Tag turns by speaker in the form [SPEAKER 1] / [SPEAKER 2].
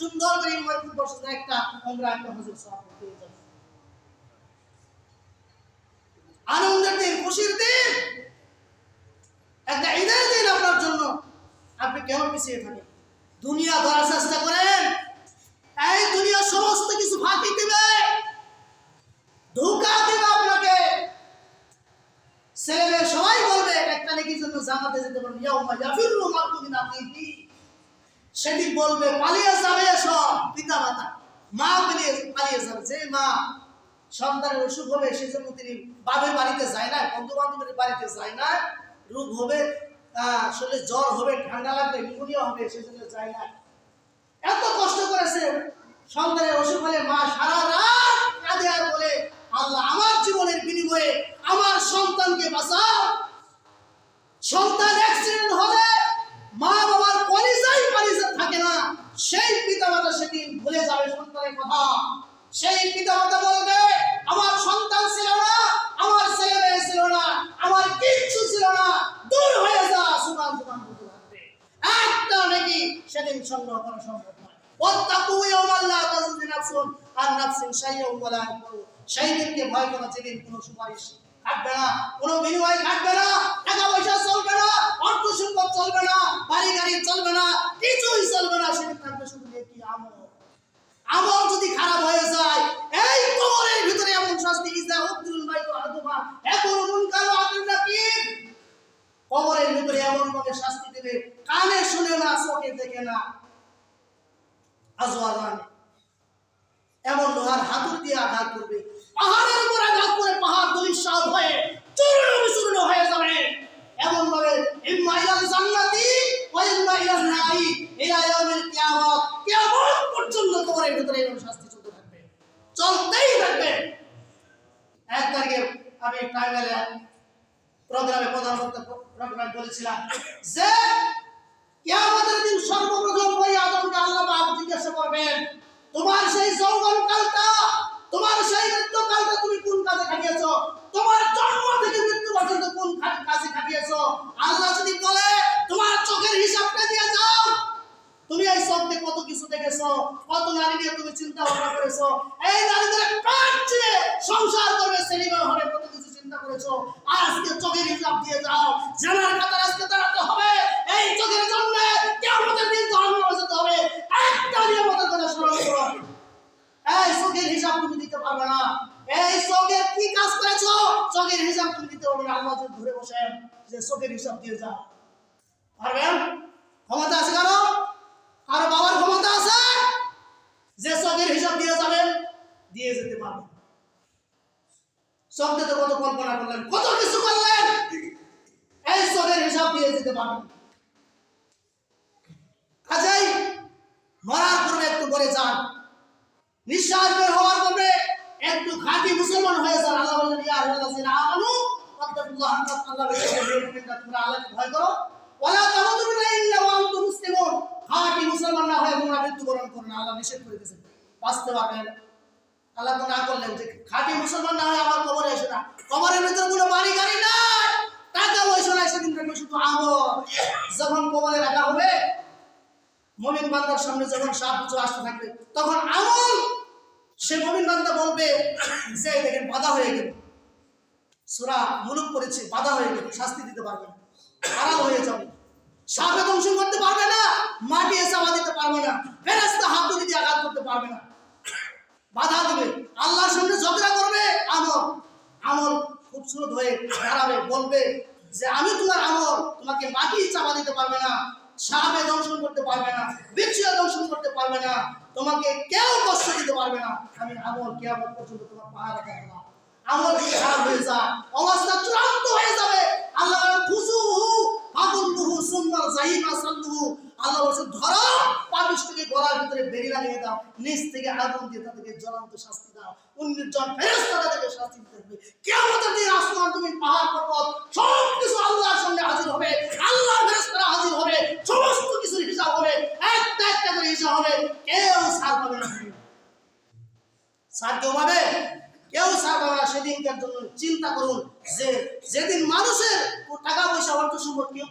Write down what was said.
[SPEAKER 1] সুন্দর করে ইমারত বসে একটা আমরা একটা হুজুর সওয়াব পেয়ে যাব আনন্দের দিন, খুশির দিন, একটা ঈদের দিন আপনার জন্য আপনি কেন পিছিয়ে থাকেন দুনিয়া ধরার চেষ্টা করেন, এই দুনিয়া সমস্ত কিছু ফাঁকি দিবে, ধোকা দিবে আপনাকে। ছেলেমেয়ে সবাই বলবে, একটা নাকির জন্য জামাতে যেতে পারবেন ইয়াউমা ইয়াফিরু মারকু মিন সেদিন বলবে, পালিয়ে যাবে সব পিতা মাতা মা পালিয়ে পালিয়ে যাবে। যে মা সন্তানের অসুখ হবে সেজন্য তিনি বাবের বাড়িতে যায় না বন্ধু বান্ধবের বাড়িতে যায় না। রোগ হবে শরীরে জ্বর হবে, ঠান্ডা লাগবে নিউমোনিয়া হবে, সেজন্য যায় না। এত কষ্ট করেছে সন্তানের অসুখ হলে মা সারা রাত কাঁদে আর বলে, আল্লাহ, আমার জীবনের বিনিময়ে আমার সন্তানকে বাঁচাও। সন্তান অ্যাক্সিডেন্ট হলে মা বাবার কলিজাই পালিজা থাকে না সেই পিতামাতা সেদিন ভুলে যাবে কথা। সেই পিতামাতা বলবে, আমার সন্তান ছিল না, আমার ছেলে মেয়ে ছিল না, আমার কিচ্ছু ছিল না। দূর হয়ে যা সুমান সুমান একটা নাকি সেদিন সংগ্রহ করা সম্ভব দিনকে ভয় পয়সা চলবে না, অর্থ চলবে না, বাড়ি গাড়ি চলবে না, কিছুই চলবে না, সেদিন থাকবে শুধু নেকি আমল। আমল যদি খারাপ হয়ে যায়, এই কোমরের ভিতরে এমন শাস্তি বাইতু আদুবা মুনকার নাকিব। কোমরের ভিতরে এমন ভাবে শাস্তি দেবে, কানে শুনে না, চোখে দেখে না। আজওয়ালান এমন লোহার হাতুর দিয়ে আঘাত করবে। পাহাড়ের উপর আঘাত করে পাহাড় দুলিশাল হয়ে চূর্ণ বিচূর্ণ হয়ে যাবে এমন ভাবে ইম্মা ইলাল জান্নাতি ওয়া ইম্মা ইলাল নারি ইলা ইয়াউমিল কিয়ামত কিয়ামত পর্যন্ত ভিতরে এরকম শাস্তি চলতে থাকবে। চলতেই থাকবে। এক তারিখে আমি টাঙ্গালে প্রোগ্রামে প্রধান বলেছিলাম যে তোমার সেই যৌবন কালটা তোমার সবকে কত কিছু দেখেছ? কত নারী নিয়ে তুমি চিন্তা ভাবনা করেছ? এই নারীদের চেয়ে সংসার করবে সিনেমা হবে কত কিছু চিন্তা করেছ? আজকে চোখের হিসাব দিয়ে যাও জানার কাতার আজকে দাঁড়াতে হবে। এই চোখের জন্য কেমন দিন হবে। একটা কথা করো। এই চোখের হিসাব তুমি দিতে পারবে না। এই চোখের কি কাজ করেছ? চোখের হিসাব তুমি দিতে পারবে না। আল্লাহ ধরে বসেন যে চোখের হিসাব দিয়ে যাও। পারবেন ক্ষমতা আছে কারও কারও বাবার ক্ষমতা আছে যে চোখের হিসাব দিয়ে যাবেন দিয়ে যেতে পারবেন চোখ দিতে কত কল্পনা করলেন, কত কিছু করলেন, এই চোখের হিসাব দিয়ে যেতে পারবেন কাজেই মরার পূর্বে একটু করে যান। নিঃশ্বাস বের হওয়ার পূর্বে একটু খাঁটি মুসলমান হয়ে যান। আল্লাহ বললেন, ইয়া আল্লাহ আমানু আল্লাহ আল্লাহকে ভয় করো। মুসলমান। না হয়ে তোমরা মৃত্যুবরণ করো না আল্লাহ নিষেধ করে দিয়েছেন। বাঁচতে পারবেন আল্লাহ না করলেন যে খাঁটি মুসলমান না হয়ে আমার কবরে এসে না। কবরের ভিতরে কোনো বাড়ি গাড়ি নাই। টাকা পয়সা নাই সেদিন থাকবে শুধু আমল। যখন কবরে রাখা হবে, মমিন বান্দার সামনে যখন সাপ কিছু আসতে থাকবে, তখন আমল। সে মমিন বান্দা বলবে, যে দেখেন, বাধা হয়ে গেল। সোরা মুলুক করেছে বাধা হয়ে গেল, শাস্তি দিতে পারবে না। আড়াল হয়ে যাবে। সাপে দংশন করতে পারবে না, মাটি চাপা দিতে পারবে না। ফেরাস্তা হাত দিয়ে আঘাত করতে পারবে না। বাধা দিবে। আল্লাহর সামনে ঝগড়া করবে, আমল। আমল খুবসুরত হয়ে দাঁড়াবে, বলবে যে, আমি তোমার আমল তোমাকে মাটি চাপা দিতে পারবে না, সাপে দংশন করতে পারবে না, বিচ্ছিয়া দংশন করতে পারবে না, তোমাকে কেউ কষ্ট দিতে পারবে না। আমি আমল কেমন পর্যন্ত তোমার পাহাড় রাখা না আমল খারাপ হয়ে যায়, অবস্থা চূড়ান্ত হয়ে যাবে। আল্লাহ খুজুহু ফাকুল্লুহু সুম্মা জাহিমা সাল্লুহু। আল্লাহ বলছেন, ধরো গলার ভিতরে বেরি লাগিয়ে দাও, নিচ থেকে আগুন দিয়ে তাদেরকে জ্বলন্ত শাস্তি দাও। উনিশ জন ফেরেশতা তাদেরকে শাস্তি দিতে হবে। কিয়ামতের দিন আসমান তুমি পাহাড়, পর্বত সব কিছু আল্লাহর সামনে হাজির হবে। আল্লাহর ফেরেশতারা হাজির হবে। সমস্ত কিছুর হিসাব হবে। একটা একটা করে হিসাব হবে। কেউ ছাড় পাবে না ছাড় কেউ পাবে? কেউ ছাড় পাবে না সেদিনকার জন্য চিন্তা করুন যে যেদিন মানুষের টাকা পয়সা অর্থ সম্পদ কেউ